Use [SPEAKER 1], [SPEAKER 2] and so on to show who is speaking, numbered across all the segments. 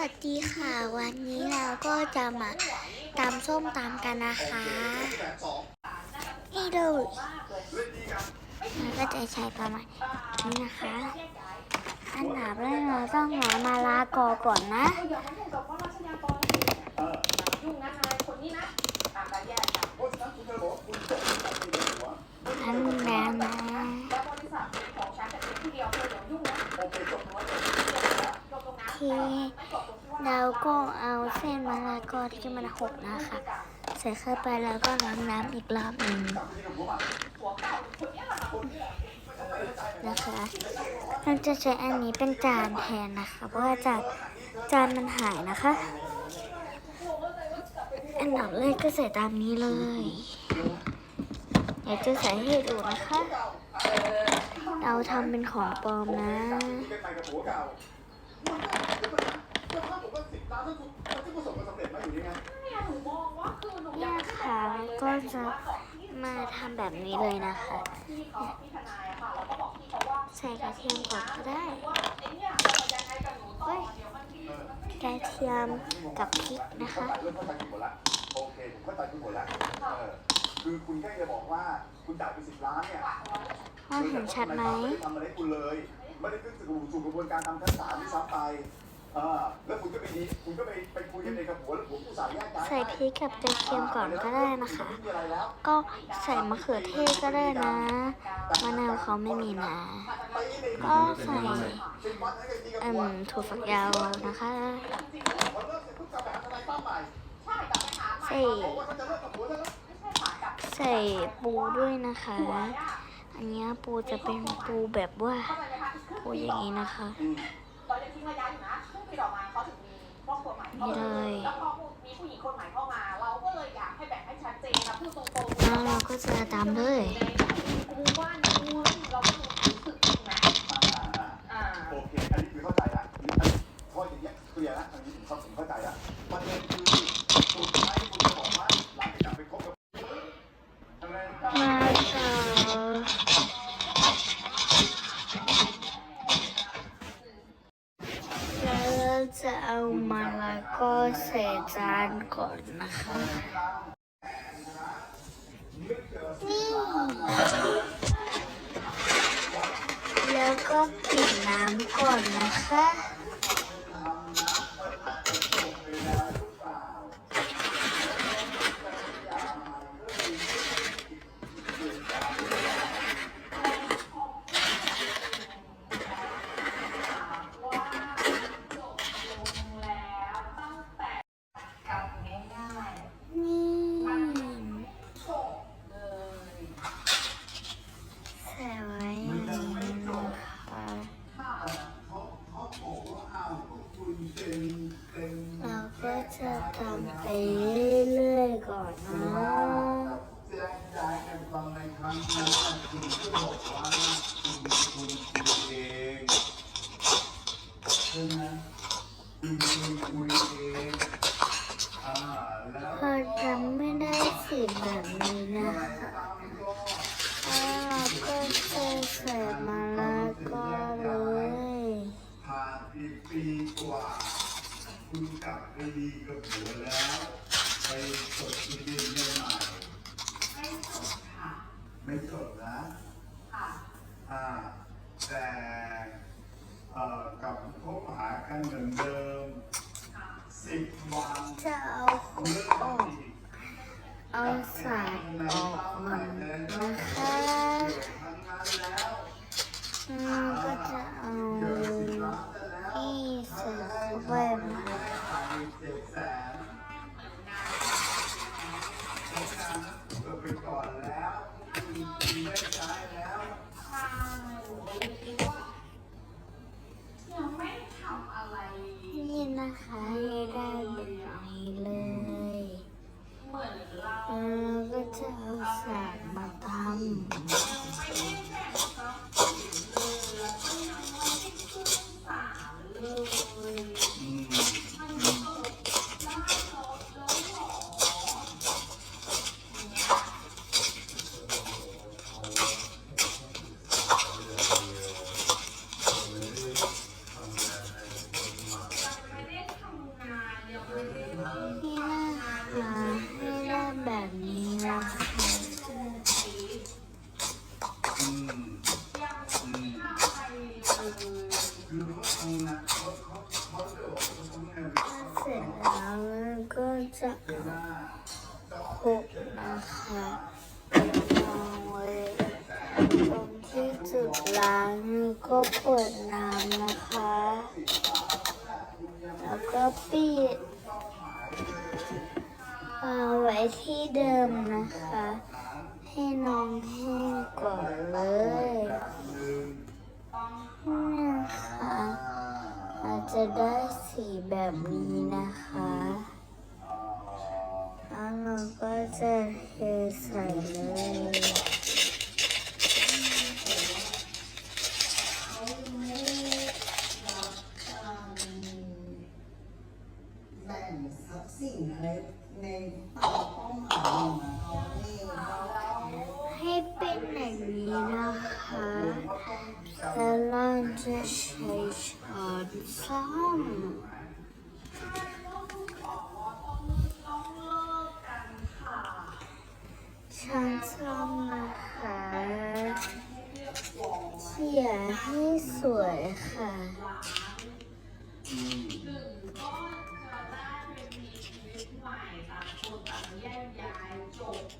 [SPEAKER 1] วัสดีค่ะ วันนี้เราก็จะมาตำส้มตำกันนะคะนี่เลยเราก็จะใช้ประมาณนี้นะคะ อันดับแรกเราต้องหามาลากอก่อนนะ
[SPEAKER 2] อันนายคนนี้นะตามการ แล้
[SPEAKER 1] ว
[SPEAKER 2] ก็เอาเส้นจบตรงนั้น
[SPEAKER 1] ทีเราก็เอาเส้นมะละกอที่มันหกนะคะ ใส่เข้าไปแล้วก็ล้างน้ำอีกรอบหนึ่งนะคะเราจะใช้อันนี้เป็นจานแทนนะคะ เพราะว่าจานจานมันหายนะคะ อันดับแรกก็ใส่ตามนี้เลยเดี๋ยวจะใส่ให้ดูนะคะ เราทำเป็นของปลอมนะ
[SPEAKER 2] เนี่ยหนูมองว่าคือหนูอ
[SPEAKER 1] เนี่ยา
[SPEAKER 2] ยก
[SPEAKER 1] ค่ะก็จะมาทำแบบนี้เลยนะคะ
[SPEAKER 2] ที่เขาที่ทนายอะค่ะเราก็บอกพี่เขาว่า
[SPEAKER 1] ใส่กระเทียมก่อนก็ได้
[SPEAKER 2] ว่าไอ้เนี่ยเราจะยังไงกับหนูต่อเดี๋ยวมันมีมันไม่
[SPEAKER 1] กระเทียมกับพริกนะคะ
[SPEAKER 3] เริ่มเข้าใจคุณหมดละโอเคผมเข้าใจคุณหมดละเออคือคุณแค่จะบอกว่าคุณจ่ายไปสิบล้านเนี่ย
[SPEAKER 1] มองเห็นชัดไหม
[SPEAKER 3] ไม่ได้ทำอะไรให้คุณเลย ไม่ได้ขึ้นสู่สู่กระบวนการทำชั้นศาลที่ซ้ำไปเออแล้วคุณก็ไปดีคุณก็ไปไปคุยกันเองกับผัวแล้วผัวผู้สาวแยกย้าย
[SPEAKER 1] ใส่พริกกับกระเทียมก่อนก็ได้นะคะ
[SPEAKER 3] ไม่มีอะไรแล้ว
[SPEAKER 1] ก็ใส่มะเขือเทศก็ได้นะมะนาวเขาไม่มีนะก็ใส่
[SPEAKER 3] สิบวันให้กันดีกับ
[SPEAKER 1] อื
[SPEAKER 3] ผัว
[SPEAKER 1] มถั่วฝักยาวนะคะ
[SPEAKER 3] พอเลิกเสร็จปุ๊บกลับไปหาทนายตั้มใหม่
[SPEAKER 2] ใช่กลับไปหาใหม่
[SPEAKER 1] ใส่
[SPEAKER 3] บอกว่าเขาจะเลิกกับผัวแล้วนะ
[SPEAKER 2] ไม่ใช่ค่ะกลับ
[SPEAKER 1] ใส่ปูด้วยนะคะ อันเนี้ยปูจะเป็นปูแบบว่า
[SPEAKER 2] เข้าใจไหมคะคือ
[SPEAKER 1] ปูอย่างนี้นะคะ
[SPEAKER 3] อืม
[SPEAKER 2] เรายังทิ้งระยะอยู่นะครึ่งปีต่อมาเขาถึงมีค รอบครัวใหม่เข้า
[SPEAKER 1] นี่
[SPEAKER 2] มา
[SPEAKER 1] เลย
[SPEAKER 2] แล้วพอมีผู้หญิงคนใหม่เข้ามา เราก็เลยอยากให้แบ่งให้ชัดเจนนะพูดตรงๆ
[SPEAKER 1] แล้วเราก็จะตามเลย
[SPEAKER 2] กูว่าเนี่ยกูเราก็รู้สึกจริงนะ
[SPEAKER 3] อ่า
[SPEAKER 2] อ่า
[SPEAKER 3] โอเค อันนี้คือเข้าใจละอันนี้ข้ออย่างเงี้ยเคลียร์ละอันนี้ผมเข้าผมเข้าใจละประเด็นคือสุดท้ายคุณจะบอกว่าหลังจากไปคบกับทำไม
[SPEAKER 1] มาต่อ จานก่อนนะคะ นี่ แล้วก็ปิดน้ำก่อนนะคะ ดีกั
[SPEAKER 3] บผัวแล้ว ไปจดทะเบียนกันใหม่สดค่ะ ไม่จดนะ ค่ะ อ่า แต่เอ่อกับคบหากันเหมือนเดิมสิบวัน
[SPEAKER 1] จะเอาข
[SPEAKER 3] เลิ
[SPEAKER 1] น
[SPEAKER 3] ก
[SPEAKER 1] ออกเอาสายออกก่อนนะคะ
[SPEAKER 3] ทั้งนั้นแล้ว
[SPEAKER 1] ก็จะเอา นะ
[SPEAKER 3] คะ
[SPEAKER 1] ให้ได้ แล้วมันก็จะคลุกนะคะวางไว้ตรงที่จุดล้างแล้วก็เปิดน้ำนะคะ แล้วก็ปิดวางไว้ที่เดิมนะคะ ให้น้องแห้งก่อนเลยนี่นะคะอาจจะได้ สีแบบนี้นะคะแล้วเราก็จะเทใส่เลย
[SPEAKER 4] ให้เป็
[SPEAKER 1] นอย่างนี้นะคะ แล้วเราจะใช้ช้อนส้อม ช้อนส้อมนะคะเขี่ยให้สวยค่ะ
[SPEAKER 5] จบ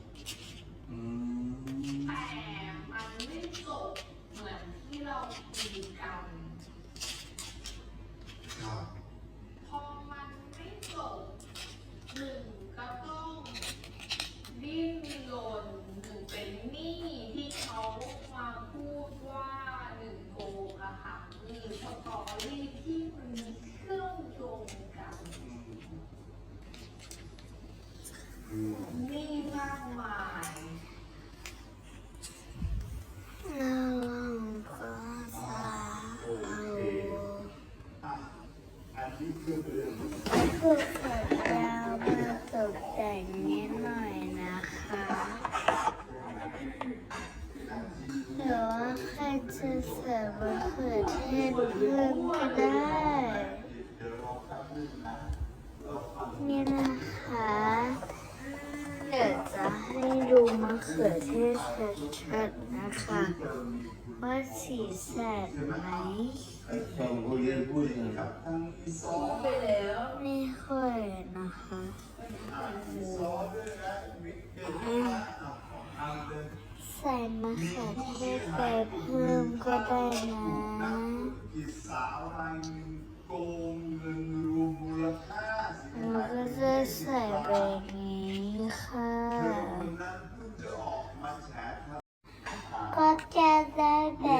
[SPEAKER 5] หรือว่า
[SPEAKER 1] ใครจะเสิร์ฟมะเขือเทศเพิ่มก็ได้นี่นะคะเดี๋ยวจะให้ดูมะเขือเทศชัดๆนะคะ ว่าสีแสบไหม
[SPEAKER 3] ฟังผู้เรียนพูดนะครับทั้งอีสอง
[SPEAKER 5] ไปแล้ว
[SPEAKER 1] ไม่ค่อยนะคะ ใส่มะเขือเทศไปเพิ่มก็ได้นะ
[SPEAKER 3] กิสาวรโกงเงินรวมมูลค่าสิน
[SPEAKER 1] เรา
[SPEAKER 3] ค้า
[SPEAKER 1] ก็จะใส่ไปอย่างนี้ค่ะ
[SPEAKER 3] เธอคนนั้นเพิ่งจะออกมาแฉครับ
[SPEAKER 1] ก็จะได้แบบ